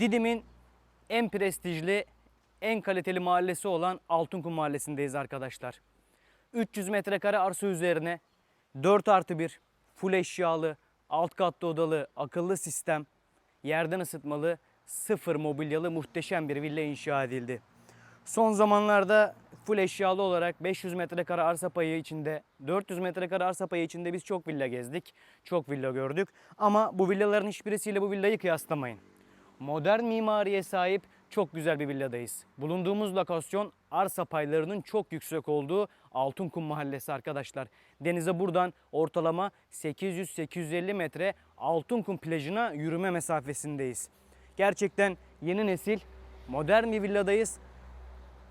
Didim'in en prestijli, en kaliteli mahallesi olan Altınkum Mahallesi'ndeyiz arkadaşlar. 300 metrekare arsa üzerine 4 artı 1 full eşyalı, alt katlı odalı, akıllı sistem, yerden ısıtmalı, sıfır mobilyalı muhteşem bir villa inşa edildi. Son zamanlarda full eşyalı olarak 500 metrekare arsa payı içinde, 400 metrekare arsa payı içinde biz çok villa gezdik, çok villa gördük. Ama bu villaların hiçbirisiyle bu villayı kıyaslamayın. Modern mimariye sahip çok güzel bir villadayız. Bulunduğumuz lokasyon arsa paylarının çok yüksek olduğu Altınkum Mahallesi arkadaşlar. Denize buradan ortalama 800-850 metre Altınkum plajına yürüme mesafesindeyiz. Gerçekten yeni nesil modern bir villadayız.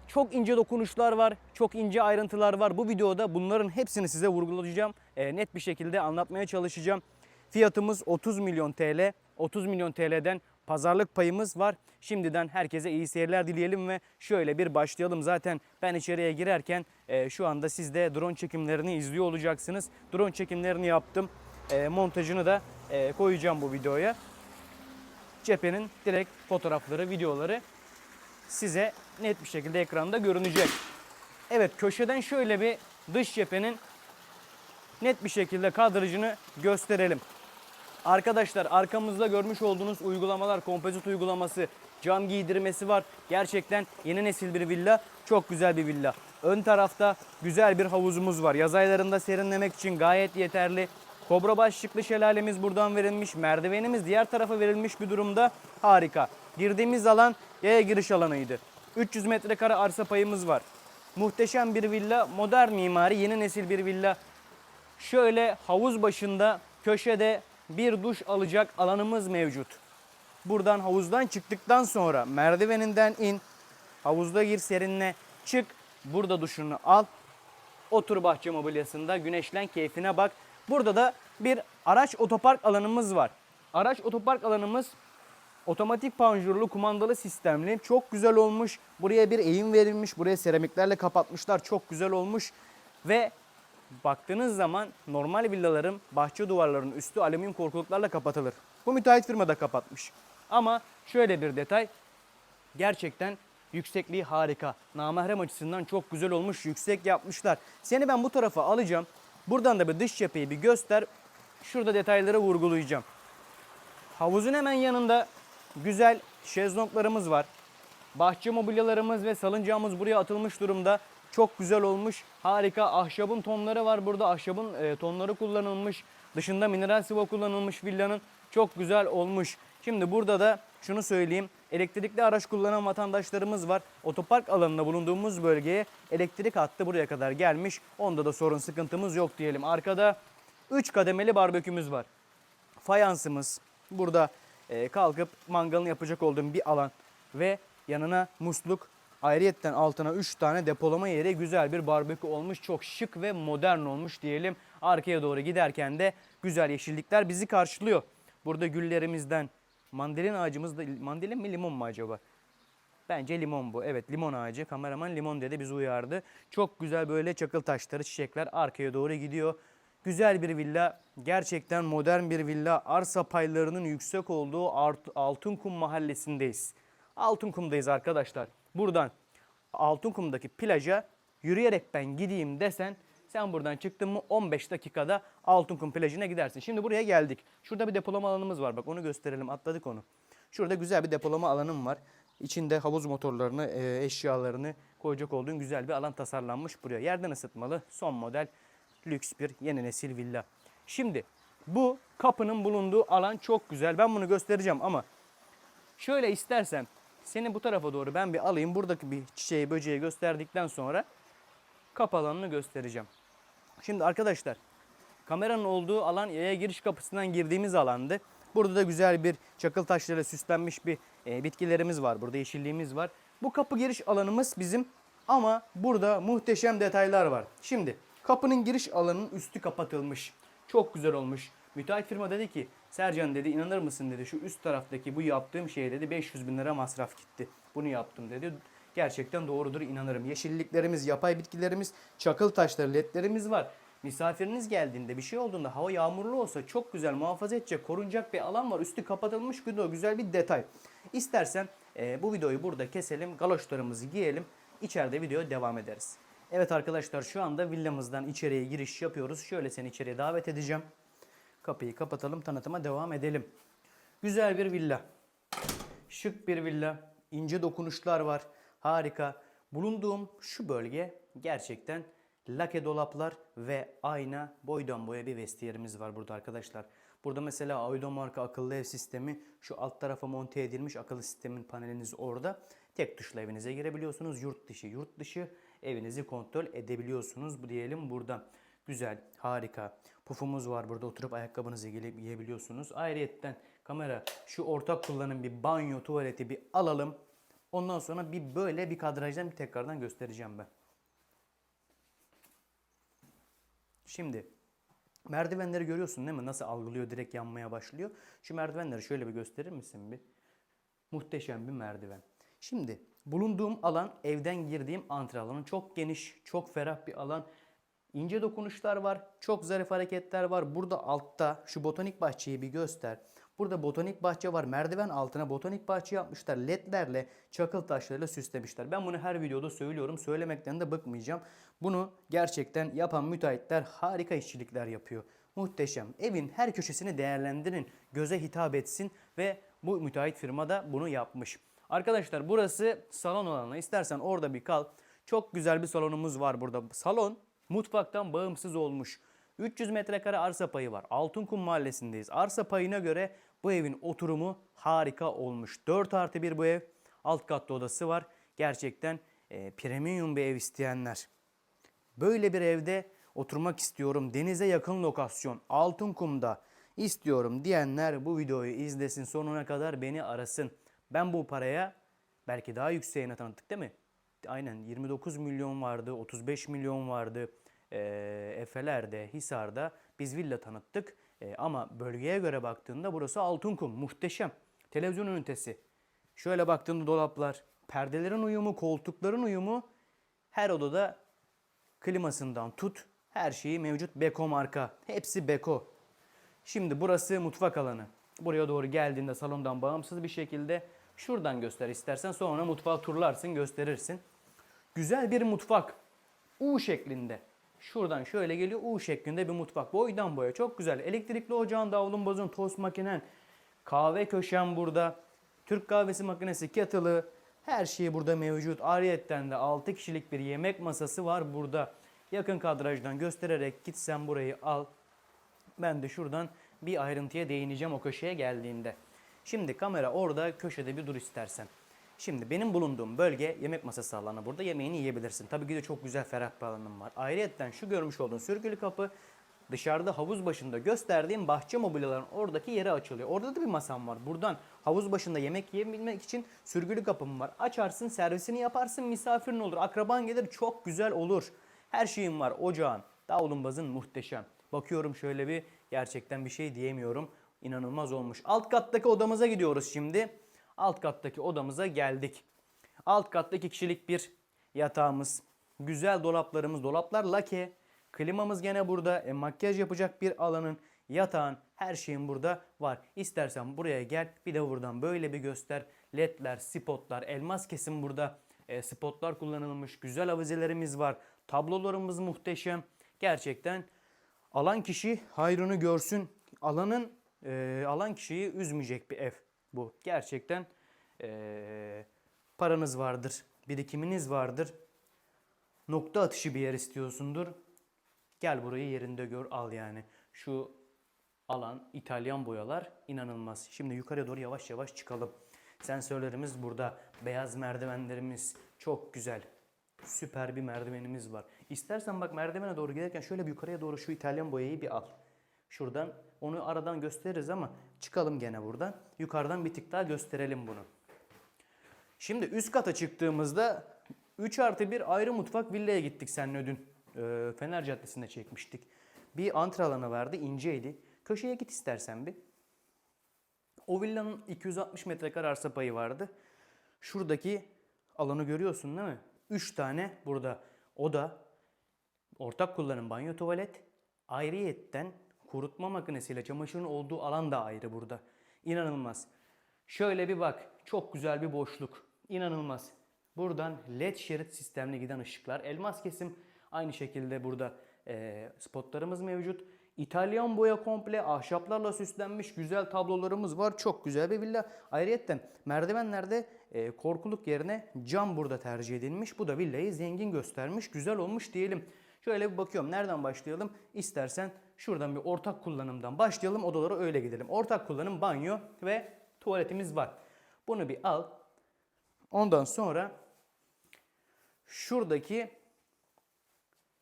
Çok ince dokunuşlar var, çok ince ayrıntılar var. Bu videoda bunların hepsini size vurgulayacağım. Ee, net bir şekilde anlatmaya çalışacağım. Fiyatımız 30 milyon TL. 30 milyon TL'den pazarlık payımız var. Şimdiden herkese iyi seyirler dileyelim ve şöyle bir başlayalım. Zaten ben içeriye girerken e, şu anda siz de drone çekimlerini izliyor olacaksınız. Drone çekimlerini yaptım. E, montajını da e, koyacağım bu videoya. Cephenin direkt fotoğrafları, videoları size net bir şekilde ekranda görünecek. Evet köşeden şöyle bir dış cephenin net bir şekilde kadrajını gösterelim. Arkadaşlar arkamızda görmüş olduğunuz uygulamalar kompozit uygulaması, cam giydirmesi var. Gerçekten yeni nesil bir villa. Çok güzel bir villa. Ön tarafta güzel bir havuzumuz var. Yaz aylarında serinlemek için gayet yeterli. Kobra başlıklı şelalemiz buradan verilmiş. Merdivenimiz diğer tarafa verilmiş bir durumda. Harika. Girdiğimiz alan yaya giriş alanıydı. 300 metrekare arsa payımız var. Muhteşem bir villa, modern mimari, yeni nesil bir villa. Şöyle havuz başında köşede bir duş alacak alanımız mevcut. Buradan havuzdan çıktıktan sonra merdiveninden in, havuzda gir serinle, çık, burada duşunu al. Otur bahçe mobilyasında güneşlen keyfine bak. Burada da bir araç otopark alanımız var. Araç otopark alanımız otomatik panjurlu kumandalı sistemli. Çok güzel olmuş. Buraya bir eğim verilmiş. Buraya seramiklerle kapatmışlar. Çok güzel olmuş. Ve baktığınız zaman normal villaların bahçe duvarlarının üstü alüminyum korkuluklarla kapatılır. Bu müteahhit firma da kapatmış. Ama şöyle bir detay. Gerçekten yüksekliği harika. Namahrem açısından çok güzel olmuş. Yüksek yapmışlar. Seni ben bu tarafa alacağım. Buradan da bir dış cepheyi bir göster. Şurada detayları vurgulayacağım. Havuzun hemen yanında güzel şezlonglarımız var. Bahçe mobilyalarımız ve salıncağımız buraya atılmış durumda. Çok güzel olmuş. Harika. Ahşabın tonları var burada. Ahşabın e, tonları kullanılmış. Dışında mineral sıvı kullanılmış villanın. Çok güzel olmuş. Şimdi burada da şunu söyleyeyim. Elektrikli araç kullanan vatandaşlarımız var. Otopark alanında bulunduğumuz bölgeye elektrik hattı buraya kadar gelmiş. Onda da sorun sıkıntımız yok diyelim. Arkada 3 kademeli barbekümüz var fayansımız. Burada e, kalkıp mangalını yapacak olduğum bir alan ve yanına musluk. Ayrıyetten altına 3 tane depolama yeri güzel bir barbekü olmuş. Çok şık ve modern olmuş diyelim. Arkaya doğru giderken de güzel yeşillikler bizi karşılıyor. Burada güllerimizden mandalin ağacımız da mandalin mi limon mu acaba? Bence limon bu. Evet limon ağacı. Kameraman limon dedi bizi uyardı. Çok güzel böyle çakıl taşları, çiçekler arkaya doğru gidiyor. Güzel bir villa. Gerçekten modern bir villa. Arsa paylarının yüksek olduğu Altınkum mahallesindeyiz. Altınkum'dayız arkadaşlar. Buradan Altınkum'daki plaja yürüyerek ben gideyim desen sen buradan çıktın mı 15 dakikada Altınkum plajına gidersin. Şimdi buraya geldik. Şurada bir depolama alanımız var. Bak onu gösterelim. Atladık onu. Şurada güzel bir depolama alanım var. İçinde havuz motorlarını, e, eşyalarını koyacak olduğun güzel bir alan tasarlanmış buraya. Yerden ısıtmalı, son model, lüks bir yeni nesil villa. Şimdi bu kapının bulunduğu alan çok güzel. Ben bunu göstereceğim ama şöyle istersen seni bu tarafa doğru ben bir alayım. Buradaki bir çiçeği, böceği gösterdikten sonra kapı alanını göstereceğim. Şimdi arkadaşlar kameranın olduğu alan yaya giriş kapısından girdiğimiz alandı. Burada da güzel bir çakıl taşlarıyla süslenmiş bir e, bitkilerimiz var. Burada yeşilliğimiz var. Bu kapı giriş alanımız bizim ama burada muhteşem detaylar var. Şimdi kapının giriş alanının üstü kapatılmış. Çok güzel olmuş. Müteahhit firma dedi ki Sercan dedi inanır mısın dedi şu üst taraftaki bu yaptığım şeye dedi 500 bin lira masraf gitti. Bunu yaptım dedi. Gerçekten doğrudur inanırım. Yeşilliklerimiz, yapay bitkilerimiz, çakıl taşları, ledlerimiz var. Misafiriniz geldiğinde bir şey olduğunda hava yağmurlu olsa çok güzel muhafaza edecek, korunacak bir alan var. Üstü kapatılmış güzel, güzel bir detay. İstersen e, bu videoyu burada keselim, galoşlarımızı giyelim. İçeride videoya devam ederiz. Evet arkadaşlar şu anda villamızdan içeriye giriş yapıyoruz. Şöyle seni içeriye davet edeceğim. Kapıyı kapatalım, tanıtıma devam edelim. Güzel bir villa. Şık bir villa. ince dokunuşlar var. Harika. Bulunduğum şu bölge gerçekten lake dolaplar ve ayna boydan boya bir vestiyerimiz var burada arkadaşlar. Burada mesela Audon marka akıllı ev sistemi şu alt tarafa monte edilmiş akıllı sistemin paneliniz orada. Tek tuşla evinize girebiliyorsunuz. Yurt dışı yurt dışı evinizi kontrol edebiliyorsunuz. Bu diyelim burada. Güzel, harika. Pufumuz var burada oturup ayakkabınızı giyebiliyorsunuz. Ayrıyetten kamera şu ortak kullanım bir banyo, tuvaleti bir alalım. Ondan sonra bir böyle bir kadrajdan bir tekrardan göstereceğim ben. Şimdi merdivenleri görüyorsun değil mi? Nasıl algılıyor direkt yanmaya başlıyor. Şu merdivenleri şöyle bir gösterir misin bir? Muhteşem bir merdiven. Şimdi bulunduğum alan evden girdiğim antre alanı. Çok geniş, çok ferah bir alan. İnce dokunuşlar var, çok zarif hareketler var. Burada altta şu botanik bahçeyi bir göster. Burada botanik bahçe var. Merdiven altına botanik bahçe yapmışlar. Ledlerle, çakıl taşlarıyla süslemişler. Ben bunu her videoda söylüyorum. Söylemekten de bıkmayacağım. Bunu gerçekten yapan müteahhitler harika işçilikler yapıyor. Muhteşem. Evin her köşesini değerlendirin. Göze hitap etsin ve bu müteahhit firma da bunu yapmış. Arkadaşlar burası salon alanı. İstersen orada bir kal. Çok güzel bir salonumuz var burada. Salon mutfaktan bağımsız olmuş. 300 metrekare arsa payı var. Altınkum mahallesindeyiz. Arsa payına göre bu evin oturumu harika olmuş. 4 artı 1 bu ev. Alt katta odası var. Gerçekten e, premium bir ev isteyenler. Böyle bir evde oturmak istiyorum. Denize yakın lokasyon. Altınkum'da istiyorum diyenler bu videoyu izlesin. Sonuna kadar beni arasın. Ben bu paraya belki daha yükseğine tanıttık değil mi? Aynen 29 milyon vardı, 35 milyon vardı. E, Efeler'de, Hisar'da biz villa tanıttık. E, ama bölgeye göre baktığında burası Altınkum. Muhteşem. Televizyon ünitesi. Şöyle baktığında dolaplar, perdelerin uyumu, koltukların uyumu her odada klimasından tut her şeyi mevcut Beko marka. Hepsi Beko. Şimdi burası mutfak alanı. Buraya doğru geldiğinde salondan bağımsız bir şekilde şuradan göster istersen sonra mutfağı turlarsın gösterirsin. Güzel bir mutfak. U şeklinde. Şuradan şöyle geliyor U şeklinde bir mutfak. Boydan boya çok güzel. Elektrikli ocağın, davlumbazın, tost makinen, kahve köşen burada. Türk kahvesi makinesi, kettle'ı her şey burada mevcut. Ariyetten de 6 kişilik bir yemek masası var burada. Yakın kadrajdan göstererek git sen burayı al. Ben de şuradan bir ayrıntıya değineceğim o köşeye geldiğinde. Şimdi kamera orada köşede bir dur istersen. Şimdi benim bulunduğum bölge yemek masası alanı. Burada yemeğini yiyebilirsin. Tabii ki de çok güzel ferah bir alanım var. Ayrıca şu görmüş olduğun sürgülü kapı dışarıda havuz başında gösterdiğim bahçe mobilyaların oradaki yere açılıyor. Orada da bir masam var. Buradan havuz başında yemek yiyebilmek için sürgülü kapım var. Açarsın, servisini yaparsın, misafirin olur. Akraban gelir, çok güzel olur. Her şeyim var. Ocağın, davlumbazın muhteşem. Bakıyorum şöyle bir gerçekten bir şey diyemiyorum. İnanılmaz olmuş. Alt kattaki odamıza gidiyoruz şimdi. Alt kattaki odamıza geldik. Alt katta kişilik bir yatağımız. Güzel dolaplarımız. Dolaplar lake. Klimamız gene burada. E, makyaj yapacak bir alanın, yatağın, her şeyin burada var. İstersen buraya gel. Bir de buradan böyle bir göster. Ledler, spotlar, elmas kesim burada. E, spotlar kullanılmış. Güzel avizelerimiz var. Tablolarımız muhteşem. Gerçekten alan kişi hayrını görsün. Alanın e, alan kişiyi üzmeyecek bir ev bu. Gerçekten e, paranız vardır, birikiminiz vardır. Nokta atışı bir yer istiyorsundur. Gel burayı yerinde gör al yani. Şu alan İtalyan boyalar inanılmaz. Şimdi yukarıya doğru yavaş yavaş çıkalım. Sensörlerimiz burada. Beyaz merdivenlerimiz çok güzel. Süper bir merdivenimiz var. İstersen bak merdivene doğru giderken şöyle bir yukarıya doğru şu İtalyan boyayı bir al. Şuradan onu aradan gösteririz ama çıkalım gene buradan. Yukarıdan bir tık daha gösterelim bunu. Şimdi üst kata çıktığımızda 3 artı bir ayrı mutfak villaya gittik seninle dün. Ee, Fener Caddesi'nde çekmiştik. Bir antre alanı vardı inceydi. Köşeye git istersen bir. O villanın 260 metrekare arsa payı vardı. Şuradaki alanı görüyorsun değil mi? 3 tane burada oda, ortak kullanım banyo tuvalet, ayrıyetten kurutma makinesiyle çamaşırın olduğu alan da ayrı burada. İnanılmaz. Şöyle bir bak. çok güzel bir boşluk. İnanılmaz. Buradan led şerit sistemli giden ışıklar. Elmas kesim aynı şekilde burada e, spotlarımız mevcut. İtalyan boya komple ahşaplarla süslenmiş güzel tablolarımız var. Çok güzel bir villa. Ayrıyeten merdivenlerde e, korkuluk yerine cam burada tercih edilmiş. Bu da villayı zengin göstermiş. Güzel olmuş diyelim. Şöyle bir bakıyorum. Nereden başlayalım? İstersen şuradan bir ortak kullanımdan başlayalım. Odalara öyle gidelim. Ortak kullanım banyo ve tuvaletimiz var. Bunu bir al. Ondan sonra şuradaki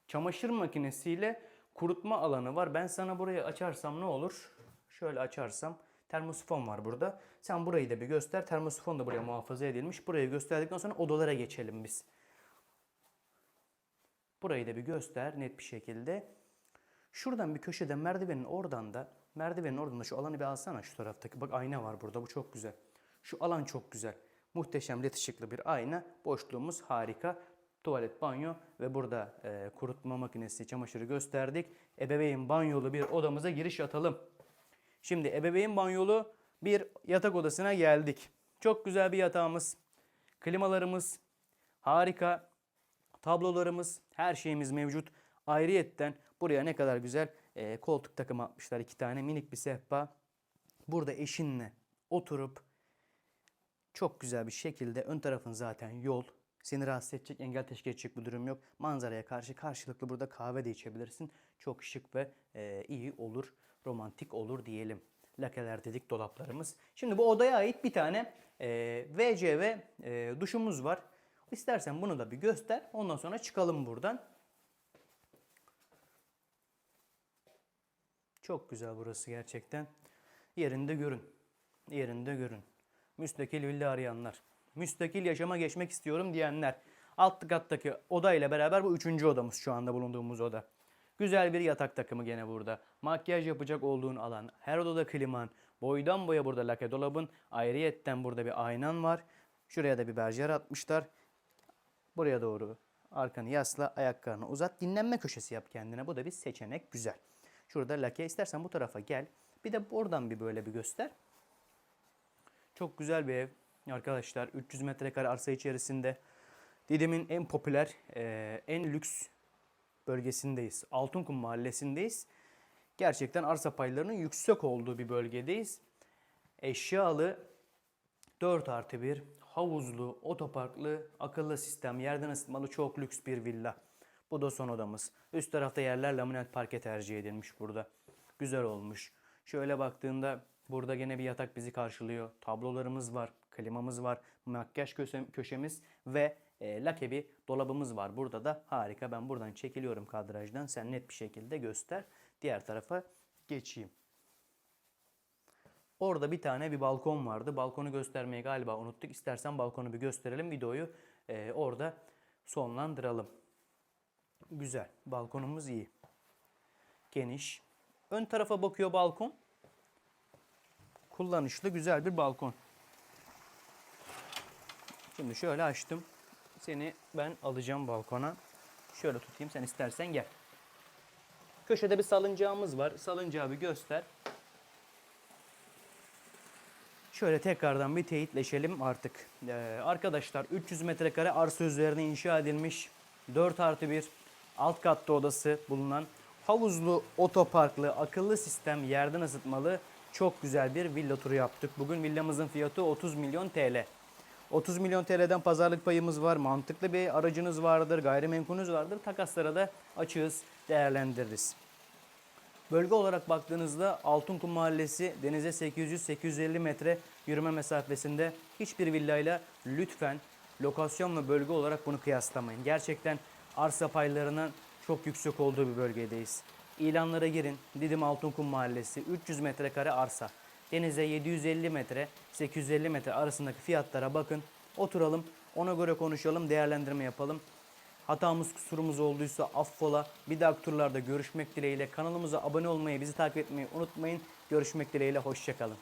çamaşır makinesiyle kurutma alanı var. Ben sana burayı açarsam ne olur? Şöyle açarsam termosifon var burada. Sen burayı da bir göster. Termosifon da buraya muhafaza edilmiş. Burayı gösterdikten sonra odalara geçelim biz. Burayı da bir göster net bir şekilde. Şuradan bir köşeden merdivenin oradan da merdivenin oradan da şu alanı bir alsana şu taraftaki. Bak ayna var burada bu çok güzel. Şu alan çok güzel. Muhteşem led ışıklı bir ayna. Boşluğumuz harika. Tuvalet, banyo ve burada e, kurutma makinesi, çamaşırı gösterdik. Ebeveyn banyolu bir odamıza giriş atalım. Şimdi ebeveyn banyolu bir yatak odasına geldik. Çok güzel bir yatağımız. Klimalarımız harika. Tablolarımız, her şeyimiz mevcut. Ayrıyetten buraya ne kadar güzel e, koltuk takımı atmışlar. iki tane minik bir sehpa. Burada eşinle oturup çok güzel bir şekilde ön tarafın zaten yol. Seni rahatsız edecek, engel teşkil edecek bir durum yok. Manzaraya karşı karşılıklı burada kahve de içebilirsin. Çok şık ve e, iyi olur, romantik olur diyelim. Lakeler dedik dolaplarımız. Şimdi bu odaya ait bir tane e, WC ve e, duşumuz var. İstersen bunu da bir göster. Ondan sonra çıkalım buradan. Çok güzel burası gerçekten. Yerinde görün. Yerinde görün. Müstakil villa arayanlar. Müstakil yaşama geçmek istiyorum diyenler. Alt kattaki oda ile beraber bu üçüncü odamız şu anda bulunduğumuz oda. Güzel bir yatak takımı gene burada. Makyaj yapacak olduğun alan. Her odada kliman. Boydan boya burada lake dolabın. Ayrıyetten burada bir aynan var. Şuraya da bir berjer atmışlar. Buraya doğru arkanı yasla, ayaklarını uzat. Dinlenme köşesi yap kendine. Bu da bir seçenek. Güzel. Şurada lake. istersen bu tarafa gel. Bir de oradan bir böyle bir göster. Çok güzel bir ev arkadaşlar. 300 metrekare arsa içerisinde. Didim'in en popüler, e, en lüks bölgesindeyiz. Altınkum mahallesindeyiz. Gerçekten arsa paylarının yüksek olduğu bir bölgedeyiz. Eşyalı 4 artı 1 havuzlu, otoparklı, akıllı sistem, yerden ısıtmalı çok lüks bir villa. Bu da son odamız. Üst tarafta yerler laminat parke tercih edilmiş burada. Güzel olmuş. Şöyle baktığında burada gene bir yatak bizi karşılıyor. Tablolarımız var, klimamız var, makyaj köşe- köşemiz ve e, lake dolabımız var. Burada da harika. Ben buradan çekiliyorum kadrajdan. Sen net bir şekilde göster. Diğer tarafa geçeyim. Orada bir tane bir balkon vardı. Balkonu göstermeyi galiba unuttuk. İstersen balkonu bir gösterelim. Videoyu e, orada sonlandıralım. Güzel. Balkonumuz iyi. Geniş. Ön tarafa bakıyor balkon. Kullanışlı güzel bir balkon. Şimdi şöyle açtım. Seni ben alacağım balkona. Şöyle tutayım sen istersen gel. Köşede bir salıncağımız var. Salıncağı bir göster. Şöyle tekrardan bir teyitleşelim artık. Ee, arkadaşlar 300 metrekare arsa üzerine inşa edilmiş 4 artı 1 alt katta odası bulunan havuzlu, otoparklı, akıllı sistem, yerden ısıtmalı çok güzel bir villa turu yaptık. Bugün villamızın fiyatı 30 milyon TL. 30 milyon TL'den pazarlık payımız var. Mantıklı bir aracınız vardır, gayrimenkulünüz vardır. Takaslara da açığız, değerlendiririz. Bölge olarak baktığınızda Altınkum Mahallesi denize 800-850 metre yürüme mesafesinde hiçbir villayla lütfen lokasyon ve bölge olarak bunu kıyaslamayın. Gerçekten arsa paylarının çok yüksek olduğu bir bölgedeyiz. İlanlara girin. Didim Altınkum Mahallesi 300 metrekare arsa. Denize 750 metre, 850 metre arasındaki fiyatlara bakın. Oturalım, ona göre konuşalım, değerlendirme yapalım. Hatamız kusurumuz olduysa affola. Bir dahaki turlarda görüşmek dileğiyle. Kanalımıza abone olmayı, bizi takip etmeyi unutmayın. Görüşmek dileğiyle, hoşçakalın.